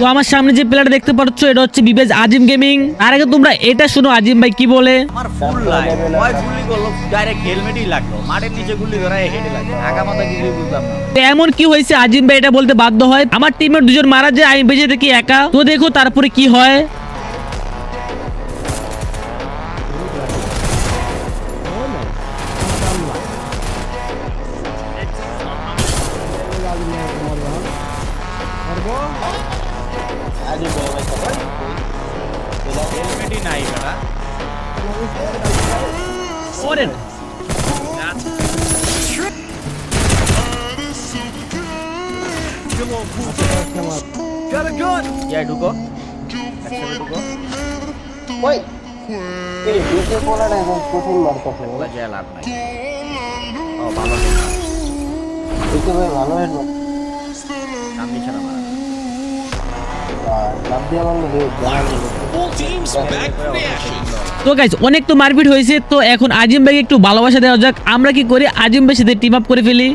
তো আমার সামনে যে প্লেয়ার দেখতে পাচ্ছ এটা হচ্ছে বিবেজ আজিম গেমিং আর আগে তোমরা এটা শুনো আজিম ভাই কি বলে? আমার ফুল লাইন ওই গুলি করল ডাইরেক্ট হেলমেটই লাগল। মাঠের নিচে গুলি ধরায় হেডে লাগল। আগা মাথা কিছুই বুঝলাম না। তো এমন কি হয়েছে? আজিম ভাই এটা বলতে বাধ্য হয়। আমার টিমের দুজন মারা যায় আমি বেঁচে থাকি একা। তো দেখো তারপরে কি হয়। হেলমেটই নাই বেটা ওরে ঢুকো। ওই। এই বেঁচে পড়াটা এখন প্রচুর মারতেছে ওগুলা যায় লাভ নাই। ও ভালো বেঁচে ভালো হেড সামনে ছাড়া তো গাইজ অনেক তো মারপিট হয়েছে তো এখন আজিম ভাইকে একটু ভালোবাসা দেওয়া যাক। আমরা কি করি? আজিম ভাইয়ের সাথে টিম আপ করে ফেলি।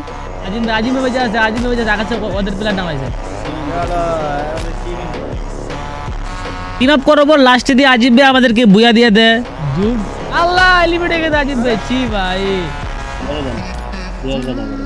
আজিম ভাই আজিম ভাই যা আছে আজিম ভাই যা দেখাচ্ছে ওদের প্লেয়ার নাম আছে টিম আপ করার পর লাস্টে দিয়ে আজিম ভাই আমাদেরকে বুয়া দিয়ে দেয়। আল্লাহ এলিমিট হয়ে গেছে আজিম ভাই। ছি ভাই। রিয়াল জানা করে